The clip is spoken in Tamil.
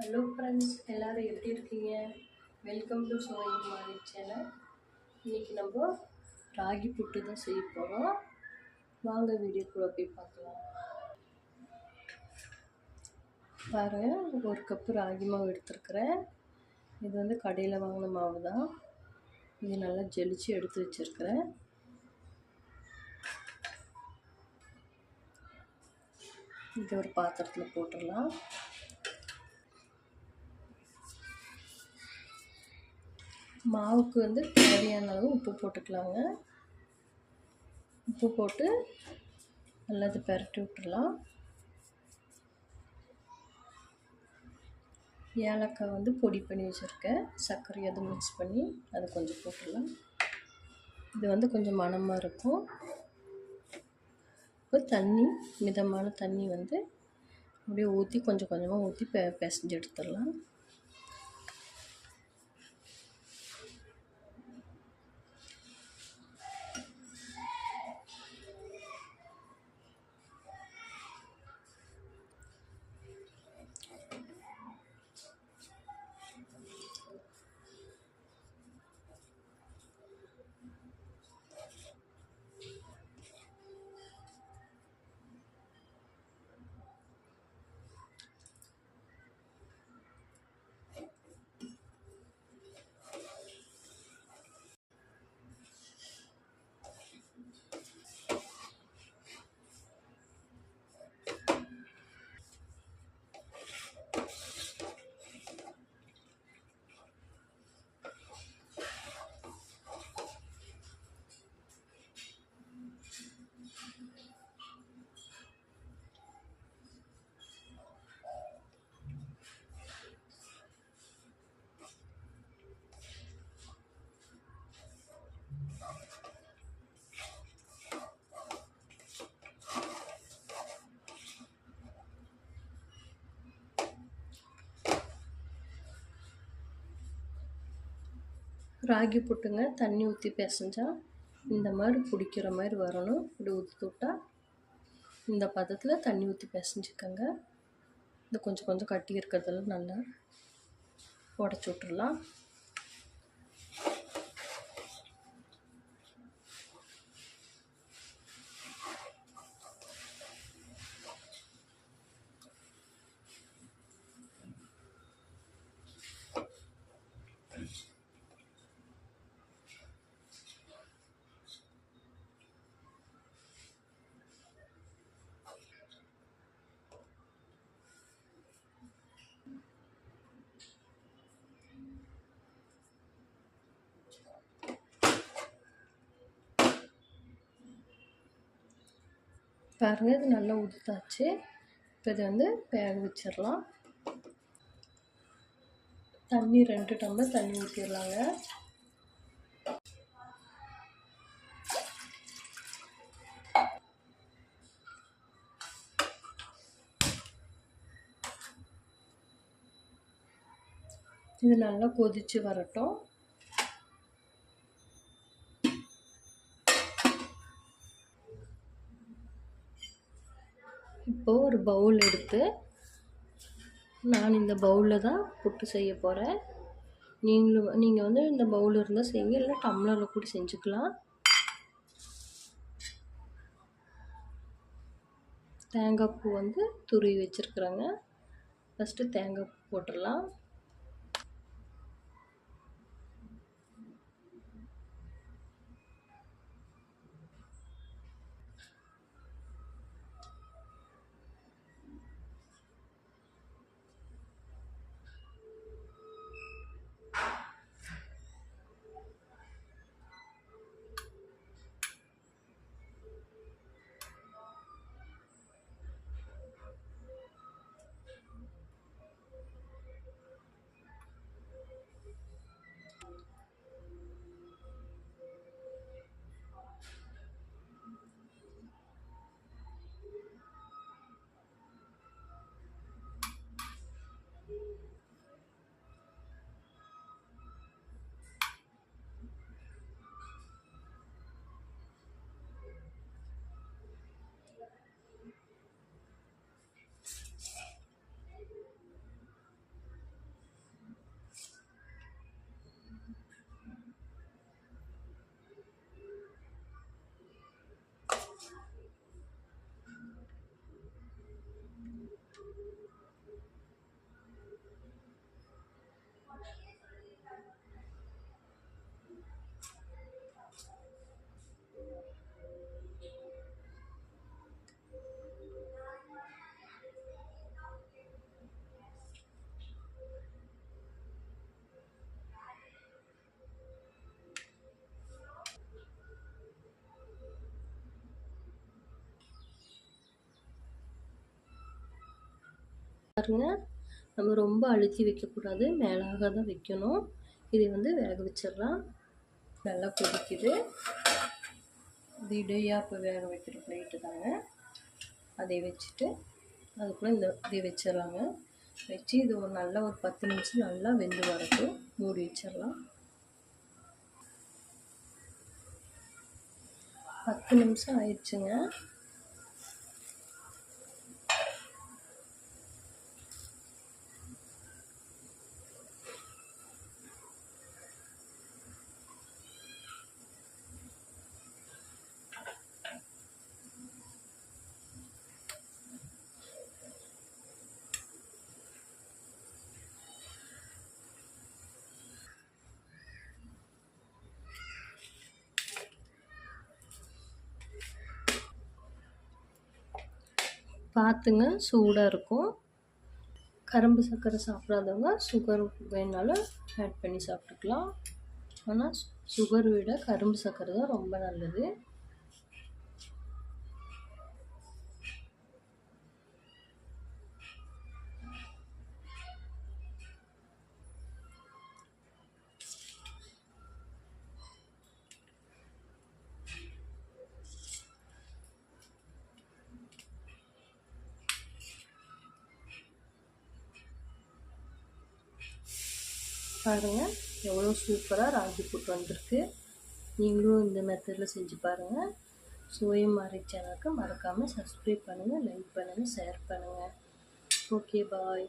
ஹலோ ஃப்ரெண்ட்ஸ் எல்லோரும் எப்படி இருக்கீங்க? வெல்கம் டு சோயிங் மாரி சேனல் இன்றைக்கி நம்ம ராகி புட்டு தான் செய்ய போகிறோம் வாங்க வீடியோக்குள்ளே போய் பார்க்கலாம். பாருங்கள் ஒரு கப்பு ராகி மாவு எடுத்துருக்குறேன். இது வந்து கடையில் வாங்கின மாவு தான். இது நல்லா ஜெலிச்சு எடுத்து வச்சுருக்கிறேன். இது ஒரு பாத்திரத்தில் போட்டுடலாம். மாவுக்கு வந்து தேவையான அளவு உப்பு போட்டுக்கலாங்க. உப்பு போட்டு நல்லா இது பரட்டி விட்டுடலாம். ஏலக்காய் வந்து பொடி பண்ணி வச்சுருக்கேன். சர்க்கரை அது மிக்ஸ் பண்ணி அது கொஞ்சம் போட்டுடலாம். இது வந்து கொஞ்சம் மணமாக இருக்கும். இப்போ தண்ணி மிதமான தண்ணி வந்து அப்படியே ஊற்றி கொஞ்சம் கொஞ்சமாக ஊற்றி பெ பிசைஞ்சு எடுத்துடலாம். ராகி புட்டுங்க. தண்ணி ஊற்றி பிசைஞ்சா இந்த மாதிரி பிடிக்கிற மாதிரி வரணும். இப்படி ஊற்றி விட்டா இந்த பதத்தில் தண்ணி ஊற்றி பிசைஞ்சிக்கோங்க. இந்த கொஞ்சம் கொஞ்சம் கட்டி இருக்கிறதெல்லாம் நல்லா உடச்சி விட்டுறலாம். பாருங்கள் இது நல்லா உதுத்தாச்சு இப்போ இது வந்து வேக வச்சிடலாம். தண்ணி ரெண்டு டம்ளர் தண்ணி ஊற்றிடலாங்க இது நல்லா கொதித்து வரட்டும். இப்போது ஒரு பவுல் எடுத்து நான் இந்த பவுலில் தான் புட்டு செய்ய போகிறேன் நீங்களும் நீங்கள் வந்து இந்த பவுல் இருந்தால் செய்யுங்க. இல்லை டம்ளரில் கூட செஞ்சுக்கலாம். தேங்காய் பூ வந்து துருவி வச்சுருக்குறேங்க. ஃபஸ்ட்டு தேங்காய் பூ போட்டுடலாம். பாருங்க. நம்ம ரொம்ப அழுத்தி வைக்கக்கூடாது. மேலாக தான் வைக்கணும். இதை வந்து வேக வச்சிடலாம். நல்லா கொதிக்குது. இது இப்போ வேக வைக்கிற பிளேட்டு தாங்க. அதை வச்சுட்டு அதுக்குள்ளே இந்த இதை வச்சிடலாங்க. வச்சு இது ஒரு நல்லா ஒரு பத்து நிமிஷம் நல்லா வெந்து வரட்டும். மூடி வச்சிடலாம். பத்து நிமிஷம் ஆயிடுச்சுங்க. பார்த்துங்க சூடாக இருக்கும். கரும்பு சர்க்கரை சாப்பிடாதவங்க சுகர் வேணாலும் ஆட் பண்ணி சாப்பிட்டுக்கலாம். ஆனால் சுகர் விட கரும்பு சர்க்கரை தான் ரொம்ப நல்லது. பாருங்கள் எவ்வளோ சூப்பராக ராகி புட்டு வந்திருக்கு. நீங்களும் இந்த மெத்தடில் செஞ்சு பாருங்கள் சுவை மாறி சேனலுக்கு மறக்காமல் சப்ஸ்கிரைப் பண்ணுங்கள் லைக் பண்ணுங்கள் ஷேர் பண்ணுங்கள் ஓகே பாய்